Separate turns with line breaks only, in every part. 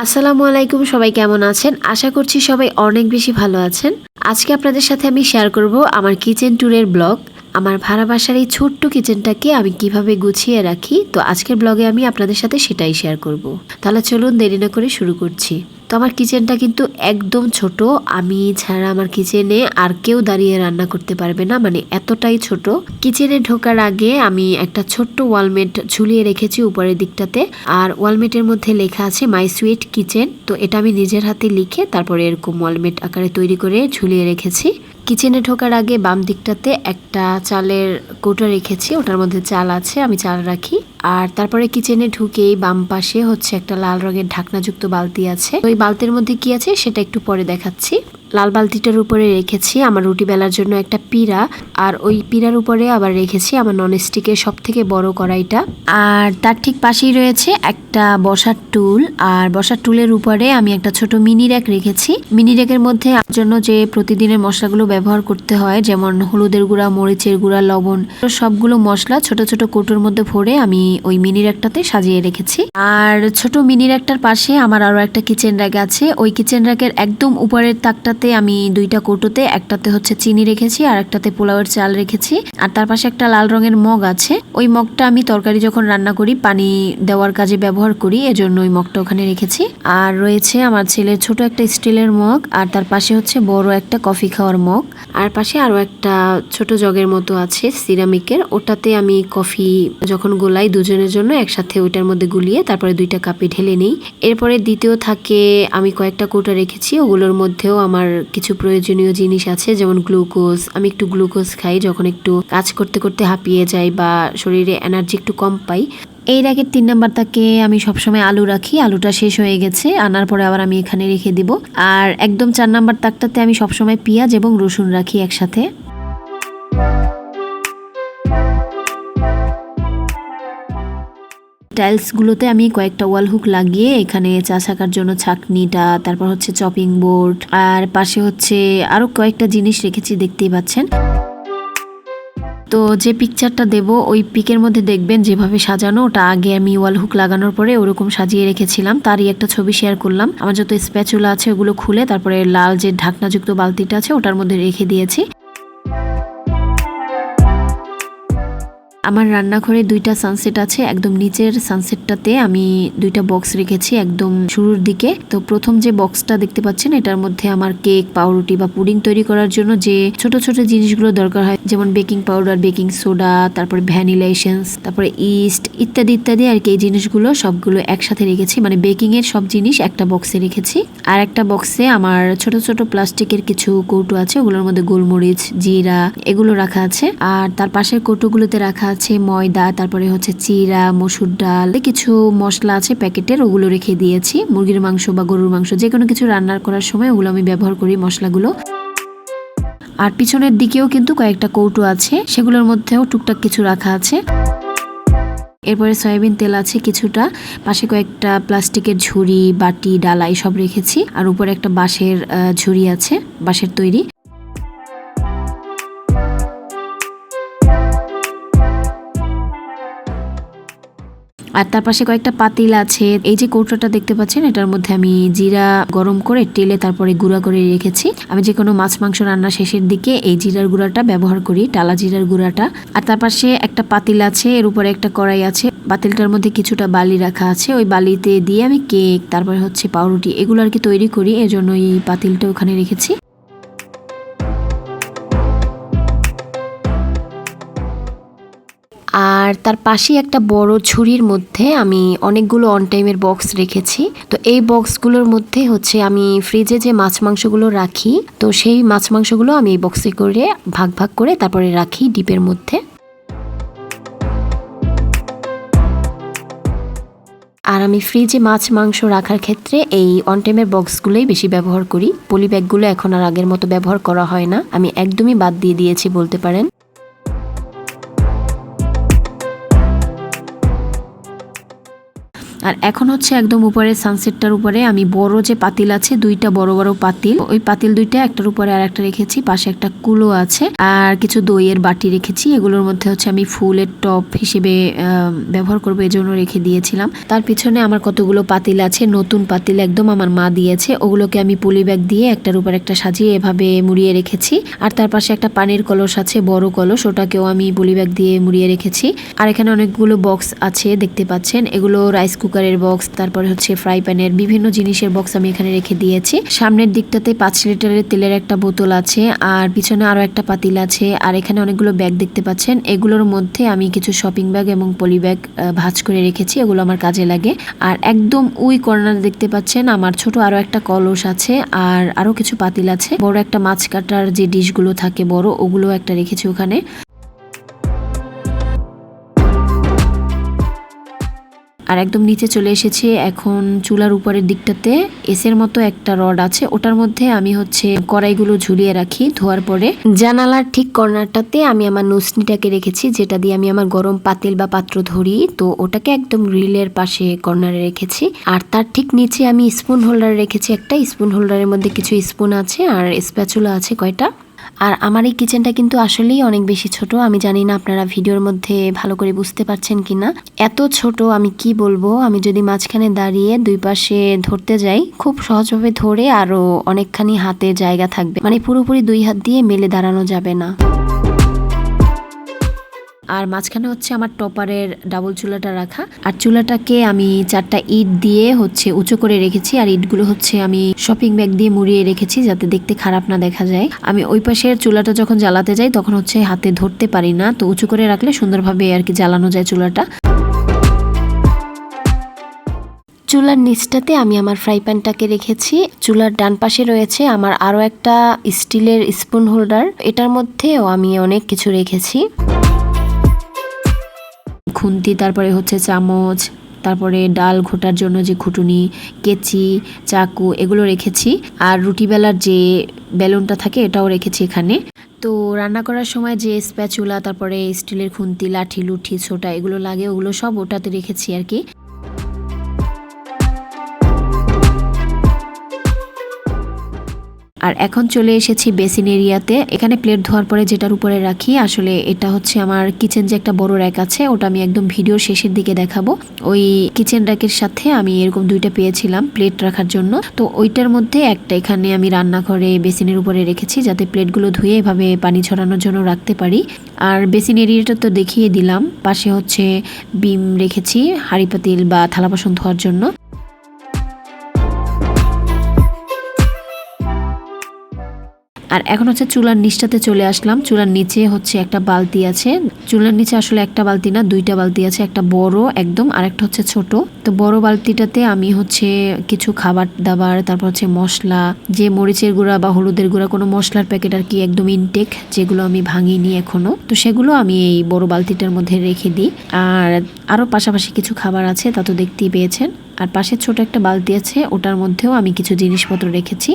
আসসালামু আলাইকুম, সবাই কেমন আছেন? আশা করছি সবাই অনেক বেশি ভালো আছেন। আজকে আপনাদের সাথে আমি শেয়ার করব আমার কিচেন ট্যুরের ব্লগ আমার ভাড়া বাসার এই ছোট্ট কিচেনটাকে আমি কীভাবে গুছিয়ে রাখি? তো আজকের ব্লগে আমি আপনাদের সাথে সেটাই শেয়ার করব। তাহলে চলুন দেরি না করে শুরু করছি। তো আমার কিচেনটা কিন্তু একদম ছোট। আমি ছাড়া আমার কিচেনে আর কেউ দাঁড়িয়ে রান্না করতে পারবে না মানে এতটাই ছোট। কিচেনে ঢোকার আগে আমি একটা ছোট্ট ওয়ালমেট ঝুলিয়ে রেখেছি উপরের দিকটাতে। আর ওয়ালমেটের মধ্যে লেখা আছে মাই সুইট কিচেন তো এটা আমি নিজের হাতে লিখে তারপরে এরকম ওয়ালমেট আকারে তৈরি করে ঝুলিয়ে রেখেছি। কিচেনে ঢোকার আগে বাম দিকটাতে একটা চালের কৌটা রেখেছি, ওটার মধ্যে চাল আছে, আমি চাল রাখি। আর তারপরে কিচেনে ঢুকেই বাম পাশে হচ্ছে একটা লাল রঙের ঢাকনাযুক্ত বালতি আছে। ওই বালতির মধ্যে কি আছে সেটা একটু পরে দেখাচ্ছি। লাল বালতিটার উপরে রেখেছি আমার রুটি বেলার জন্য একটা পিড়া আর ওই পিড়ার উপরে আবার রেখেছি আমার ননস্টিকের সব থেকে বড় কড়াইটা। আর তার ঠিক পাশেই রয়েছে একটা বসার টুল, আর বসার টুলের উপরে আমি একটা ছোট মিনি র্যাক রেখেছি। মিনি র্যাকের মধ্যে জন্য যে প্রতিদিনের মশলাগুলো ব্যবহার করতে হয়, যেমন হলুদের গুঁড়া, মরিচের গুঁড়া, লবণ, সবগুলো মশলা ছোট ছোট কৌটোর মধ্যে ভরে আমি ওই মিনি র্যাকটাতে সাজিয়ে রেখেছি। আর ছোট মিনি র্যাকটার পাশে আমার আরও একটা কিচেন র্যাক আছে। ওই কিচেন র্যাকের একদম উপরের তাকটাতে আমি দুইটা কৌটোতে, একটাতে হচ্ছে চিনি রেখেছি আর একটাতে পোলাওয়ের চাল রেখেছি। আর তার পাশে একটা লাল রঙের মগ আছে। ওই মগটা আমি তরকারি যখন রান্না করি, পানি দেওয়ার কাজে ব্যবহার করি, এজন্য ওই মগটা ওখানে রেখেছি। আর রয়েছে আমার ছেলের ছোট একটা স্টিলের মগ, আর তার পাশে হচ্ছে বড় একটা কফি খাওয়ার মগ। আর পাশে আরও একটা ছোট জগের মতো আছে, সিরামিকের। ওটাতে আমি কফি যখন গোলাই দুজনের জন্য, একসাথে ওইটার মধ্যে গুলিয়ে তারপরে দুইটা কাপে ঢেলে নিই। এরপরে দ্বিতীয় থাকে, আমি কয়েকটা কৌটা রেখেছি। ওগুলোর মধ্যেও আমার কিছু প্রয়োজনীয় জিনিস আছে, যেমন গ্লুকোজ। আমি একটু গ্লুকোজ খাই যখন একটু কাজ করতে করতে হাঁপিয়ে যাই বা শরীরে এনার্জি একটু কম পাই। এই র্যাকের তিন নাম্বার তাকে আমি সবসময় আলু রাখি। আলুটা শেষ হয়ে গেছে, আনার পরে আবার আমি এখানে রেখে দিব। আর একদম চার নাম্বার তাকটাতে আমি সবসময় পেঁয়াজ এবং রসুন রাখি একসাথে। টাইলসগুলোতে আমি কয়েকটা ওয়াল হুক লাগিয়ে এখানে চা ছাকার জন্য ছাকনিটা, তারপর হচ্ছে চপিং বোর্ড, আর পাশে হচ্ছে আরও কয়েকটা জিনিস রেখেছি, দেখতেই পাচ্ছেন। তো যে পিকচারটা দেব, ওই পিকের মধ্যে দেখবেন যেভাবে সাজানো, ওটা আগে আমি ওয়াল হুক লাগানোর পরে ওরকম সাজিয়ে রেখেছিলাম। তারই একটা ছবি শেয়ার করলাম। আমার যত স্প্যাচুলা আছে ওগুলো খুলে, তারপরে লাল যে ঢাকনাযুক্ত বালতিটা আছে, ওটার মধ্যে রেখে দিয়েছি। আমার রান্নাঘরে দুইটা সানসেট আছে, একদম নিচের সানসেটটাতে আমি দুইটা বক্স রেখেছি একদম শুরুর দিকে। তো প্রথম যে বক্সটা দেখতে পাচ্ছেন, এটার মধ্যে আমার কেক পাউরুটি বা পুডিং তৈরি করার জন্য যে ছোট ছোট জিনিসগুলো দরকার হয়, যেমন বেকিং পাউডার বেকিং সোডা তারপরে ভ্যানিলা এসেন্স তারপরে ইস্ট ইত্যাদি ইত্যাদি আর কি। এই জিনিসগুলো সবগুলো একসাথে রেখেছি মানে বেকিং এর সব জিনিস একটা বক্সে রেখেছি। আর একটা বক্সে আমার ছোট ছোট প্লাস্টিকের কিছু কৌটো আছে, ওগুলোর মধ্যে গোলমরিচ, জিরা, এগুলো রাখা আছে। আর তার পাশের কৌটোগুলোতে রাখা আছে ময়দা, তারপরে হচ্ছে চিরা, মসুর ডাল কিছু মশলা আছে প্যাকেটের, ওগুলো রেখে দিয়েছি। মুরগির মাংস বা গরুর মাংস যে কোনো কিছু রান্নার করার সময় ওগুলো আমি ব্যবহার করি মশলাগুলো। আর পিছনের দিকেও কিন্তু কয়েকটা কৌটো আছে, সেগুলোর মধ্যেও টুকটাক কিছু রাখা আছে। এরপরে সয়াবিন তেল আছে কিছুটা, পাশে কয়েকটা প্লাস্টিকের ঝুড়ি, বাটি ডালা সব রেখেছি। আর উপরে একটা বাঁশের ঝুড়ি আছে, বাঁশের তৈরি। আর তার পাশে কয়েকটা পাতিল আছে। এই যে কৌটোটা দেখতে পাচ্ছেন, এটার মধ্যে আমি জিরা গরম করে তেলে তারপরে গুঁড়া করে রেখেছি। আমি যে কোনো মাছ, মাংস রান্না শেষের দিকে এই জিরার গুঁড়াটা ব্যবহার করি টালা জিরার গুঁড়াটা। আর তার পাশে একটা পাতিল আছে, এর উপরে একটা কড়াই আছে। পাতিলটার মধ্যে কিছুটা বালি রাখা আছে, ওই বালিতে দিয়ে আমি কেক, তারপরে হচ্ছে পাউরুটি, এগুলো আর কি তৈরি করি। এজন্য এই পাতিলটা ওখানে রেখেছি। আর তার পাশেই একটা বড় ঝুড়ির মধ্যে আমি অনেকগুলো অন টাইমের বক্স রেখেছি। তো এই বক্সগুলোর মধ্যে হচ্ছে আমি ফ্রিজে যে মাছ মাংসগুলো রাখি, তো সেই মাছ মাংসগুলো আমি এই বক্সে করে ভাগ ভাগ করে তারপরে রাখি ডিপের মধ্যে। আর আমি ফ্রিজে মাছ মাংস রাখার ক্ষেত্রে এই অন টাইমের বক্সগুলোই বেশি ব্যবহার করি। পলি ব্যাগগুলো এখন আর আগের মতো ব্যবহার করা হয় না। আমি একদমই বাদ দিয়ে দিয়েছি বলতে পারেন। আর এখন হচ্ছে একদম উপরে সানসেটটার উপরে আমি বড় যে পাতিল আছে, দুইটা বড় বড় পাতিল। ওই পাতিল দুইটা একটার উপরে আর একটা রেখেছি, পাশে একটা কুলো আছে আর কিছু দইয়ের বাটি রেখেছি। এগুলোর মধ্যে হচ্ছে আমি ফুলের টপ হিসেবে ব্যবহার করব এই জন্য রেখে দিয়েছিলাম। তার পিছনে আমার কতগুলো পাতিল আছে, নতুন পাতিল একদম আমার মা দিয়েছে। ওগুলোকে আমি পলি ব্যাগ দিয়ে একটার উপর একটা সাজিয়ে এভাবে মুড়িয়ে রেখেছি। আর তার পাশে একটা পানির কলস আছে, বড় কলস, ওটাকেও আমি পলি ব্যাগ দিয়ে মুড়িয়ে রেখেছি। আর এখানে অনেকগুলো বক্স আছে, দেখতে পাচ্ছেন। এগুলো রাইস কুকারের বক্স, তারপরে হচ্ছে ফ্রাই প্যানের বিভিন্ন জিনিসের বক্স আমি এখানে রেখে দিয়েছি। সামনের দিকটাতে পাঁচ লিটারের তেলের একটা বোতল আছে, আর পিছনে আরও একটা পাতিল আছে, আর এখানে অনেকগুলো ব্যাগ দেখতে পাচ্ছেন। এগুলোর মধ্যে আমি কিছু শপিং ব্যাগ এবং পলি ব্যাগ ভাঁজ করে রেখেছি, এগুলো আমার কাজে লাগে। আর একদম ওই কর্নার দেখতে পাচ্ছেন আমার ছোট আরও একটা কলস আছে, আর আরও কিছু পাতিল আছে। বড় একটা মাছ কাটার যে ডিশগুলো থাকে বড়, ওগুলো একটা রেখেছি ওখানে। আর একদম নিচে চলে এসেছি এখন চুলার উপরের দিকটাতে। এসের মতো একটা রড আছে, ওটার মধ্যে আমি হচ্ছে কড়াইগুলো ঝুলিয়ে রাখি ধোয়ার পরে। জানালার ঠিক কর্নারটাতে আমি আমার নুসনিটাকে রেখেছি, যেটা দিয়ে আমি আমার গরম পাতিল বা পাত্র ধরি। তো ওটাকে একদম গ্রিলের পাশে কর্নারে রেখেছি। আর তার ঠিক নিচে আমি স্পুন হোল্ডার রেখেছি একটা। স্পুন হোল্ডারের মধ্যে কিছু স্পুন আছে আর স্প্যাচুলা আছে কয়টা? আর আমার এই কিচেনটা কিন্তু আসলেই অনেক বেশি ছোট। আমি জানি না আপনারা ভিডিওর মধ্যে ভালো করে বুঝতে পারছেন কি না এত ছোট, আমি কি বলব? আমি যদি মাঝখানে দাঁড়িয়ে দুই পাশে ধরতে যাই, খুব সহজভাবে ধরে আরও অনেকখানি হাতে জায়গা থাকবে। মানে পুরোপুরি দুই হাত দিয়ে মেলে দাঁড়ানো যাবে না। আর মাঝখানে হচ্ছে আমার টপারের ডাবল চুলাটা রাখা। আর চুলাটাকে আমি চারটা ইট দিয়ে হচ্ছে উঁচু করে রেখেছি। আর ইটগুলো হচ্ছে আমি শপিং ব্যাগ দিয়ে মুড়িয়ে রেখেছি যাতে দেখতে খারাপ না দেখা যায়। আমি ওই পাশের চুলাটা যখন জ্বালাতে যাই, তখন হচ্ছে হাতে ধরতে পারি না। তো উঁচু করে রাখলে সুন্দরভাবে আর কি জ্বালানো যায় চুলাটা। চুলার নিচটাতে আমি আমার ফ্রাই প্যানটাকে রেখেছি। চুলার ডান পাশে রয়েছে আমার আরও একটা স্টিলের স্পুন হোল্ডার এটার মধ্যেও আমি অনেক কিছু রেখেছি। খুন্তি, তারপরে হচ্ছে চামচ, তারপরে ডাল ঘোটার জন্য যে ঘুটুনি, কেচি, চাকু, এগুলো রেখেছি। আর রুটি বেলার যে বেলুনটা থাকে, এটাও রেখেছি এখানে। তো রান্না করার সময় যে স্প্যাচুলা, তারপরে স্টিলের খুন্তি, লাঠি, লুঠি, ছোটা, এগুলো লাগে, ওগুলো সব ওটাতে রেখেছি আর কি। আর এখন চলে এসেছি বেসিন এরিয়াতে। এখানে প্লেট ধোয়ার পরে যেটার উপরে রাখি, আসলে এটা হচ্ছে আমার কিচেন যে একটা বড় র্যাক আছে, ওটা আমি একদম ভিডিওর শেষের দিকে দেখাবো। ওই কিচেন র্যাকের সাথে আমি এরকম দুইটা পেয়েছিলাম প্লেট রাখার জন্য। তো ওইটার মধ্যে একটা এখানে আমি রান্নাঘরে বেসিনের উপরে রেখেছি, যাতে প্লেটগুলো ধুয়ে এভাবে পানি ছড়ানোর জন্য রাখতে পারি। আর বেসিন এরিয়াটা তো দেখিয়ে দিলাম, পাশে হচ্ছে বিম রেখেছি হাঁড়ি পাতিল বা থালা বাসন ধোয়ার জন্য। আর এখন হচ্ছে চুলার নিচটাতে চলে আসলাম। চুলার নিচে হচ্ছে একটা বালতি আছে। চুলার নিচে আসলে একটা বালতি না, দুইটা বালতি আছে, একটা বড় একদম, আর একটা হচ্ছে ছোট। তো বড় বালতিটাতে আমি হচ্ছে কিছু খাবার দাবার, তারপর হচ্ছে মশলা, যে মরিচের গুঁড়া বা হলুদের গুঁড়া, কোনো মশলার প্যাকেট আর কি একদম ইনটেক যেগুলো আমি ভাঙিনি এখনও। তো সেগুলো আমি এই বড় বালতিটার মধ্যে রেখে দিই। আর আরও পাশাপাশি কিছু খাবার আছে, তা তো দেখতেই পেয়েছেন। আর পাশে ছোট একটা বালতি আছে, ওটার মধ্যেও আমি কিছু জিনিসপত্র রেখেছি।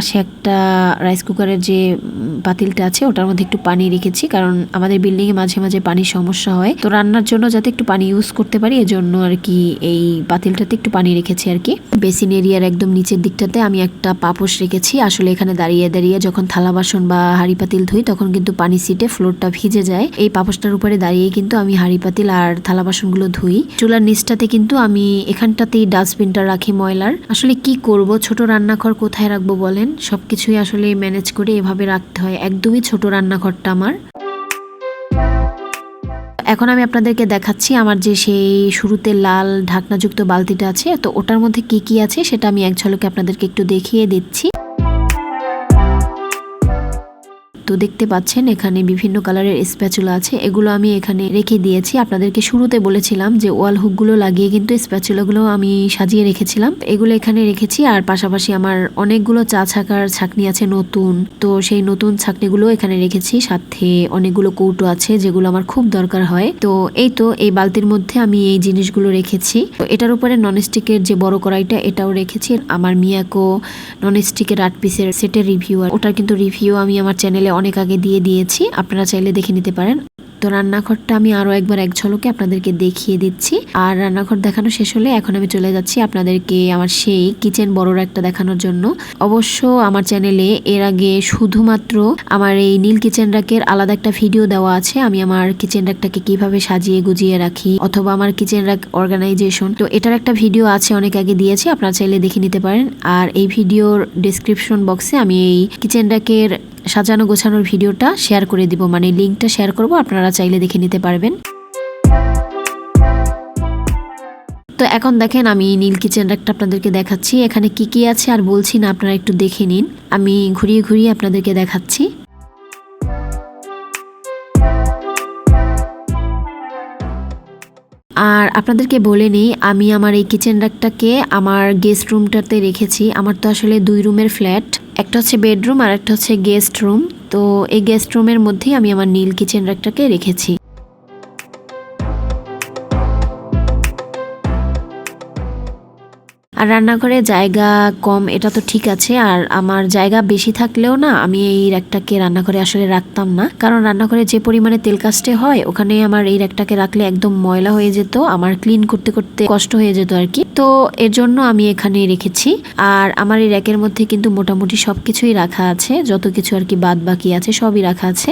পাশে একটা রাইস কুকারের যে পাতিলটা আছে, ওটার মধ্যে একটু পানি রেখেছি, কারণ আমাদের বিল্ডিং এ মাঝে মাঝে পানির সমস্যা হয়। তো রান্নার জন্য যাতে একটু পানি ইউজ করতে পারি, এজন্য আর কি এই পাতিলটাতে একটু পানি রেখেছি আর কি। বেসিন এরিয়ার একদম নিচের দিকটাতে আমি একটা পাপোশ রেখেছি। আসলে এখানে দাঁড়িয়ে দাঁড়িয়ে যখন থালা বাসন বা হাঁড়ি পাতিল ধুই, তখন কিন্তু পানি সিটে ফ্লোরটা ভিজে যায়। এই পাপোশটার উপরে দাঁড়িয়ে কিন্তু আমি হাঁড়ি পাতিল আর থালা বাসনগুলো ধুই। চুলার নিচটাতে কিন্তু আমি এখানটাতেই ডাস্টবিনটা রাখি ময়লার। আসলে কি করব? ছোট রান্নাঘর কোথায় রাখব বলেন? সবকিছুই আসলে ম্যানেজ করে এভাবে রাখতে হয়। একদমই ছোট রান্নাঘরটা আমার। এখন আমি আপনাদেরকে দেখাচ্ছি আমার যে সেই শুরুতে লাল ঢাকনাযুক্ত বালতিটা আছে। তো ওটার মধ্যে কি কি আছে সেটা আমি এক ঝলকে আপনাদেরকে একটু দেখিয়ে দিচ্ছি। তো দেখতে পাচ্ছেন, এখানে বিভিন্ন কালারের স্প্যাচুলা আছে। এগুলো আমি এখানে রেখে দিয়েছি। আপনাদেরকে শুরুতে বলেছিলাম যে ওয়াল হুকগুলো লাগিয়ে কিন্তু স্প্যাচুলাগুলো আমি সাজিয়ে রেখেছিলাম। এগুলো এখানে রেখেছি আর পাশাপাশি আমার অনেকগুলো চা ছাকার ছাকনি আছে নতুন। তো সেই নতুন ছাকনিগুলো এখানে রেখেছি। সাথে অনেকগুলো কৌটো আছে যেগুলো আমার খুব দরকার হয়। তো এই তো এই বালতির মধ্যে আমি এই জিনিসগুলো রেখেছি। তো এটার উপরে ননস্টিকের যে বড় কড়াইটা, এটাও রেখেছি। আমার মিয়াকো ননস্টিকের আট পিসের সেটের রিভিউ আর ওটার কিন্তু রিভিউ আমি আমার চ্যানেলে অনেক আগে দিয়ে দিয়েছি, আপনারা চাইলে দেখে নিতে পারেন। তো রান্নাঘরটা আমি আরও একবার এক ঝলকে আপনাদেরকে দেখিয়ে দিচ্ছি। আর রান্নাঘর দেখানো শেষ হলে এখন আমি চলে যাচ্ছি আপনাদেরকে আমার সেই কিচেন বড়র একটা দেখানোর জন্য। অবশ্য আমার চ্যানেলে এর আগে শুধুমাত্র আমার এই নীল কিচেন র্যাকের আলাদা একটা ভিডিও দেওয়া আছে। আমি আমার কিচেন র্যাকটাকে কীভাবে সাজিয়ে গুজিয়ে রাখি অথবা আমার কিচেন র্যাক অর্গানাইজেশন। তো এটার একটা ভিডিও আছে, অনেক আগে দিয়েছি, আপনারা চাইলে দেখে নিতে পারেন। আর এই ভিডিওর ডিসক্রিপশন বক্সে আমি এই কিচেন র্যাকের সাজানো গোছানোর ভিডিওটা শেয়ার করে দিব। মানে লিঙ্কটা শেয়ার করব, আপনারা চাইলে দেখে নিতে পারবেন। তো এখন দেখেন, আমি নীল কিচেন র্যাকটা আপনাদেরকে দেখাচ্ছি। এখানে কি কি আছে আর বলছি না, আপনারা একটু দেখে নিন। আমি ঘুরিয়ে ঘুরিয়ে আপনাদেরকে দেখাচ্ছি। আর আপনাদেরকে বলে নিই, আমি আমার এই কিচেন র্যাকটাকে আমার গেস্ট রুমটাতে রেখেছি। আমার তো আসলে দুই রুমের ফ্ল্যাট একটা হচ্ছে বেডরুম আর একটা হচ্ছে গেস্ট রুম। তো এই গেস্ট রুমের মধ্যেই আমি আমার নীল কিচেন র্যাকটাকে রেখেছি। আর রান্নাঘরে জায়গা কম, এটা তো ঠিক আছে। আর আমার জায়গা বেশি থাকলেও না, আমি এই র্যাকটাকে রান্নাঘরে আসলে রাখতাম না। কারণ রান্নাঘরে যে পরিমাণে তেল কাস্টে হয়, ওখানে আমার এই র্যাকটাকে রাখলে একদম ময়লা হয়ে যেত, আমার ক্লিন করতে করতে কষ্ট হয়ে যেত আর কি। তো এর জন্য আমি এখানে রেখেছি। আর আমার এই র্যাকের মধ্যে কিন্তু মোটামুটি সবকিছুই রাখা আছে, যত কিছু আর কি বাদ বাকি আছে, সবই রাখা আছে।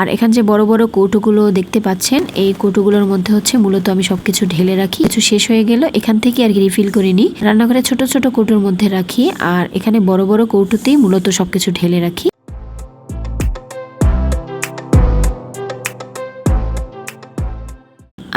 আর এখানে যে বড় বড় কৌটোগুলো দেখতে পাচ্ছেন, এই কৌটোগুলোর মধ্যে হচ্ছে মূলত আমি সবকিছু ঢেলে রাখি। কিছু শেষ হয়ে গেল, এখান থেকে আর কি রিফিল করে নিই। রান্নাঘরে ছোট ছোট কৌটোর মধ্যে রাখি, আর এখানে বড় বড় কৌটোতেই মূলত সবকিছু ঢেলে রাখি।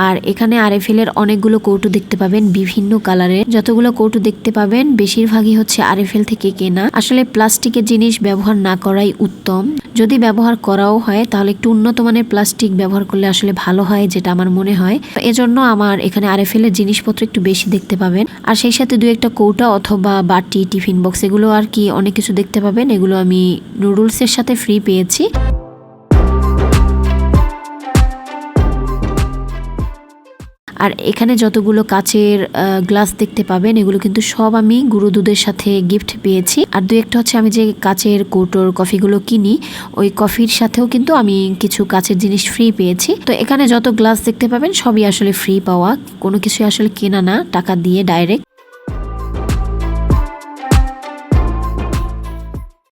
আর এখানে আরএফএল এর অনেকগুলো কৌটো দেখতে পাবেন, বিভিন্ন কালারের। যতগুলো কৌটো দেখতে পাবেন, বেশিরভাগই হচ্ছে আরএফএল থেকে কেনা। আসলে প্লাস্টিকের জিনিস ব্যবহার না করাই উত্তম। যদি ব্যবহার করাও হয়, তাহলে একটু উন্নত মানের প্লাস্টিক ব্যবহার করলে আসলে ভালো হয়, যেটা আমার মনে হয়। এজন্য আমার এখানে আরএফএল এর জিনিসপত্র একটু বেশি দেখতে পাবেন। আর সেই সাথে দু একটা কৌটা অথবা বাটি, টিফিন বক্স, এগুলো আর কি অনেক কিছু দেখতে পাবেন। এগুলো আমি নুডলসের সাথে ফ্রি পেয়েছি। আর এখানে যতগুলো কাচের গ্লাস দেখতে পাবেন, এগুলো কিন্তু সব আমি গুঁড়ো দুধের সাথে গিফট পেয়েছি। আর দু একটা হচ্ছে আমি যে কাচের কৌটোর কফিগুলো কিনি, ওই কফির সাথেও কিন্তু আমি কিছু কাচের জিনিস ফ্রি পেয়েছি। তো এখানে যত গ্লাস দেখতে পাবেন, সবই আসলে ফ্রি পাওয়া। কোনো কিছু আসলে কেনা না, টাকা দিয়ে ডাইরেক্ট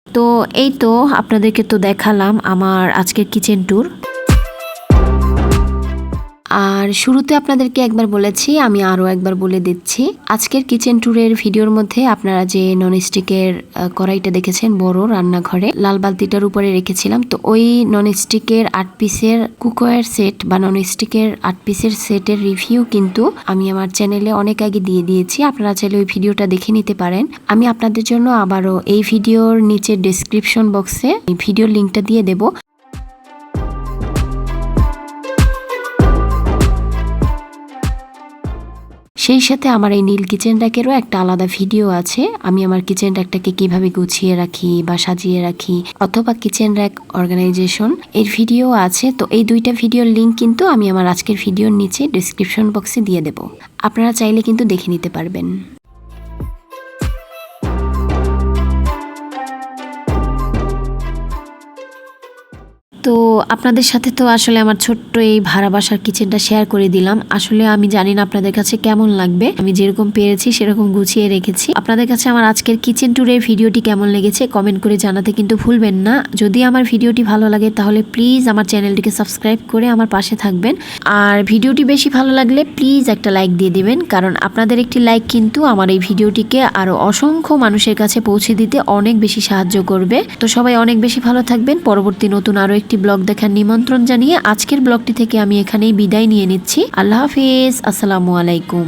তো এই তো আপনাদেরকে তো দেখালাম আমার আজকের কিচেন ট্যুর আর শুরুতে আপনাদেরকে একবার বলেছি, আমি আরও একবার বলে দিচ্ছি, আজকের কিচেন ট্যুরের ভিডিওর মধ্যে আপনারা যে ননস্টিকের কড়াইটা দেখেছেন, বড় রান্নাঘরে, লাল বালতিটার উপরে রেখেছিলাম, তো ওই ননস্টিকের আট পিসের কুকওয়ার সেট বা ননস্টিকের আট পিসের সেটের রিভিউ কিন্তু আমি আমার চ্যানেলে অনেক আগে দিয়ে দিয়েছি, আপনারা চাইলে ওই ভিডিওটা দেখে নিতে পারেন। আমি আপনাদের জন্য আবারও এই ভিডিওর নিচে ডেসক্রিপশন বক্সে ভিডিওর লিঙ্কটা দিয়ে দেবো। সেই সাথে আমার এই নীল কিচেন র্যাকেরও একটা আলাদা ভিডিও আছে। আমি আমার কিচেন র্যাকটাকে কীভাবে গুছিয়ে রাখি বা সাজিয়ে রাখি অথবা কিচেন র্যাক অর্গানাইজেশন এর ভিডিও আছে। তো এই দুইটা ভিডিওর লিঙ্ক কিন্তু আমি আমার আজকের ভিডিওর নিচে ডিসক্রিপশন বক্সে দিয়ে দেব। আপনারা চাইলে কিন্তু দেখে নিতে পারবেন। তো আপনাদের সাথে তো আসলে আমার ছোট্ট এই ভাড়া বাসার কিচেনটা শেয়ার করে দিলাম। আসলে আমি জানি না আপনাদের কাছে কেমন লাগবে। আমি যেরকম পেরেছি সেরকম গুছিয়ে রেখেছি। আপনাদের কাছে আমার আজকের কিচেন ট্যুরের ভিডিওটি কেমন লেগেছে কমেন্ট করে জানাতে কিন্তু ভুলবেন না। যদি আমার ভিডিওটি ভালো লাগে তাহলে প্লিজ আমার চ্যানেলটিকে সাবস্ক্রাইব করে আমার পাশে থাকবেন। আর ভিডিওটি বেশি ভালো লাগলে প্লিজ একটা লাইক দিয়ে দিবেন। কারণ আপনাদের একটি লাইক কিন্তু আমার এই ভিডিওটিকে আরও অসংখ্য মানুষের কাছে পৌঁছে দিতে অনেক বেশি সাহায্য করবে। তো সবাই অনেক বেশি ভালো থাকবেন। পরবর্তী নতুন আরও একটি ব্লগ দেখার নিমন্ত্রণ জানিয়ে আজকের ব্লগটি থেকে আমি এখানেই বিদায় নিয়ে নিচ্ছি। আল্লাহ হাফিজ। আসসালামু আলাইকুম।